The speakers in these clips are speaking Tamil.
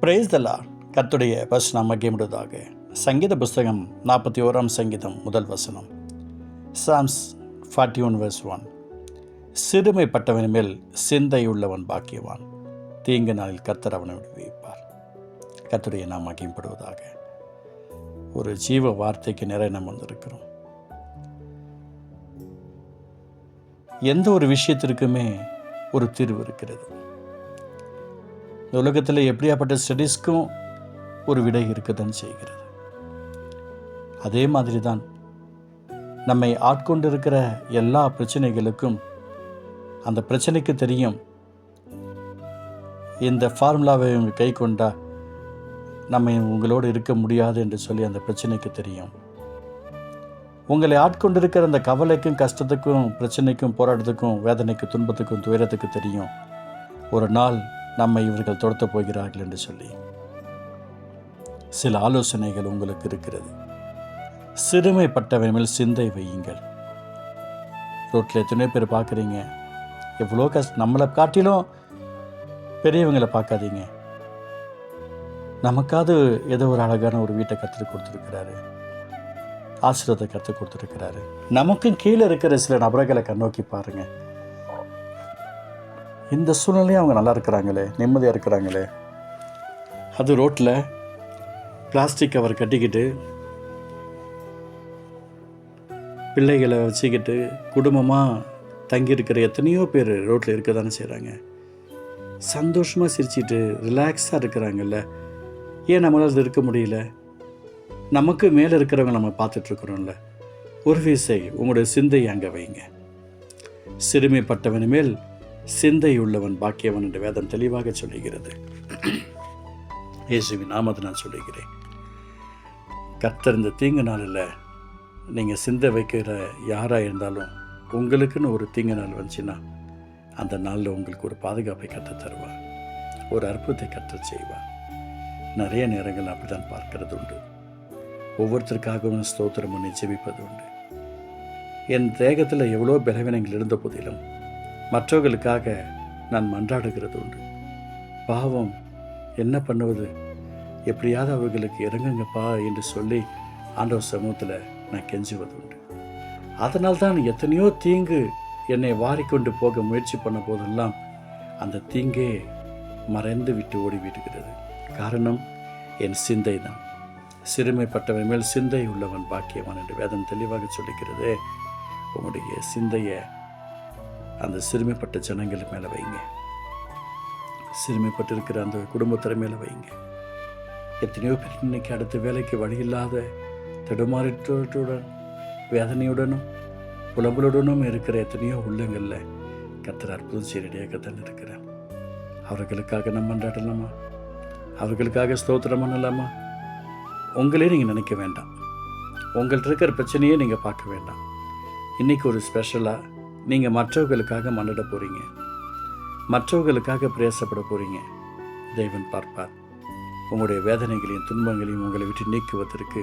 பிரேஸ் தலா கத்துடைய வசனம் மகிமுடுவதாக சங்கீத புஸ்தகம் நாற்பத்தி ஓராம் சங்கீதம் முதல் வசனம். Psalms forty one verse one சிறுமைப்பட்டவன் மேல் சிந்தை உள்ளவன் பாக்கியவான். தீங்கு நாளில் கத்தர் அவனை விடுவிப்பார். கத்துடைய நாம் மகிம்படுவதாக ஒரு ஜீவ வார்த்தைக்கு நிறைய நம்ம வந்திருக்கிறோம். எந்த ஒரு விஷயத்திற்குமே ஒரு தீர்வு இருக்கிறது. இந்த உலகத்தில் எப்படியாப்பட்ட ஸ்டடீஸ்க்கும் ஒரு விடை இருக்கத்தான் செய்கிறது. அதே மாதிரி தான் நம்மை ஆட்கொண்டிருக்கிற எல்லா பிரச்சனைகளுக்கும் அந்த பிரச்சனைக்கு தெரியும். இந்த ஃபார்முலாவை இவங்க கை கொண்டா நம்ம உங்களோடு இருக்க முடியாது என்று சொல்லி அந்த பிரச்சனைக்கு தெரியும். உங்களை ஆட்கொண்டிருக்கிற அந்த கவலைக்கும் கஷ்டத்துக்கும் பிரச்சனைக்கும் போராட்டத்துக்கும் வேதனைக்கு துன்பத்துக்கும் துயரத்துக்கு தெரியும். ஒரு நாள் நம்மை இவர்கள் துரத்தப் போகிறார்கள் என்று சொல்லி சில ஆலோசனைகள் உங்களுக்கு இருக்கிறது. சிறுமைப்பட்டவன் மேல் சிந்தை வையுங்கள். ரோட்டில் எத்தனையோ பேர் பார்க்குறீங்க. எவ்வளோ கஷ்ட நம்மளை காட்டிலும் பெரியவங்களை பார்க்காதீங்க. நமக்காவது ஏதோ ஒரு அழகான ஒரு வீட்டை கற்றுக் கொடுத்துருக்கிறாரு. ஆசிரியத்தை கற்றுக் கொடுத்துருக்கிறாரு. நமக்கும் கீழே இருக்கிற சில நபர்களை கண்ணோக்கி பாருங்க. இந்த சூழ்நிலையும் அவங்க நல்லா இருக்கிறாங்களே நிம்மதியாக இருக்கிறாங்களே? அது ரோட்டில் பிளாஸ்டிக் கவர் கட்டிக்கிட்டு பிள்ளைகளை வச்சுக்கிட்டு குடும்பமாக தங்கியிருக்கிற எத்தனையோ பேர் ரோட்டில் இருக்க தானே செய்கிறாங்க சந்தோஷமாக சிரிச்சிட்டு ரிலாக்ஸாக இருக்கிறாங்கல்ல. ஏன் நம்மளால் அது இருக்க முடியல? நமக்கு மேலே இருக்கிறவங்க நம்ம பார்த்துட்ருக்குறோம்ல ஒரு விசை உங்களுடைய சிந்தையை அங்கே வைங்க. சிறுமைப்பட்டவன் மேல் சிந்தையுள்ளவன் பாக்கியவன் என்ற வேதம் தெளிவாக சொல்லுகிறது. இயேசுவின் நாமத்தை நான் சொல்லுகிறேன். கர்த்தர் இந்த தீங்கு நாளில் நீங்கள் சிந்தை வைக்கிற யாராக இருந்தாலும் உங்களுக்குன்னு ஒரு தீங்கு நாள் வந்துச்சுன்னா அந்த நாளில் உங்களுக்கு ஒரு பாதுகாப்பை கற்றுத் தருவார். ஒரு அற்புதத்தை கற்று செய்வார். நிறைய நேரங்கள் அப்படி தான் பார்க்கறது உண்டு. ஒவ்வொருத்தருக்காகவும் ஸ்தோத்திரம் பண்ணி ஜெபிப்பது உண்டு. என் தேகத்தில் எவ்வளோ பலவீனங்கள் இருந்த போதிலும் மற்றவர்களுக்காக நான் மன்றாடுகிறது உண்டு. பாவம் என்ன பண்ணுவது? எப்படியாவது அவர்களுக்கு இறங்குங்கப்பா என்று சொல்லி ஆண்டவர் சமூகத்தில் நான் கெஞ்சுவது உண்டு. அதனால்தான் எத்தனையோ தீங்கு என்னை வாரிக்கொண்டு போக முயற்சி பண்ண போதெல்லாம் அந்த தீங்கே மறைந்து விட்டு ஓடிவிடுகிறது காரணம் என் சிந்தை தான் சிறுமைப்பட்டவன் மேல் சிந்தை உள்ளவன் பாக்கியவான் என்று வேதம் தெளிவாக சொல்லிக்கிறதே உங்களுடைய சிந்தையை அந்த சிறுமைப்பட்ட ஜனங்கள் மேலே வைங்க. சிறுமைப்பட்டிருக்கிற அந்த குடும்பத்திற மேலே வைங்க. எத்தனையோ பேர் இன்னைக்கு அடுத்த வேலைக்கு வழி இல்லாத தடுமாறிட்டுடன் வேதனையுடனும் புலம்பலுடனும் இருக்கிற எத்தனையோ உள்ளங்களில் கத்தர் அற்புதம் சீரடியாகத்தான் இருக்கிறேன் அவர்களுக்காக நம்ம மன்றாடலாமா அவர்களுக்காக ஸ்தோத்திரம் பண்ணலாமா? உங்களே நீங்கள் நினைக்க வேண்டாம். உங்கள்கிட்ட இருக்கிற பிரச்சனையே நீங்கள் பார்க்க வேண்டாம். இன்றைக்கி ஒரு ஸ்பெஷலாக நீங்கள் மற்றவர்களுக்காக மன்னிட போகிறீங்க மற்றவர்களுக்காக பிரயாசப்பட போகிறீங்க தெய்வன் பார்ப்பார். உங்களுடைய வேதனைகளையும் துன்பங்களையும் உங்களை விட்டு நீக்குவதற்கு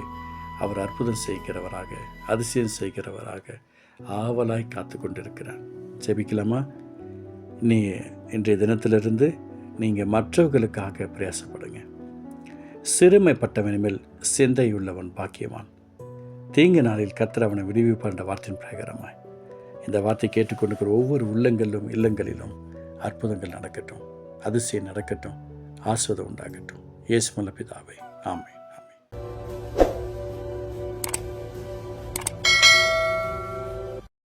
அவர் அற்புதம் செய்கிறவராக அதிசயம் செய்கிறவராக ஆவலாய் காத்து கொண்டிருக்கிறார். ஜெபிக்கலாமா? நீ இன்றைய தினத்திலிருந்து நீங்கள் மற்றவர்களுக்காக பிரயாசப்படுங்க. சிறுமைப்பட்டவன் மேல் சிந்தையுள்ளவன் பாக்கியவான். தீங்கு நாளில் கத்திரவனை அவனை வார்த்தையின் பிரகாரமாய். இந்த வார்த்தை கேட்டுக்கொண்டிருக்கிற ஒவ்வொரு உள்ளங்களிலும் இல்லங்களிலும் அற்புதங்கள் நடக்கட்டும் அதிசயம் நடக்கட்டும் ஆஸ்வதம் உண்டாகட்டும். இயேசு பிதாவை ஆமை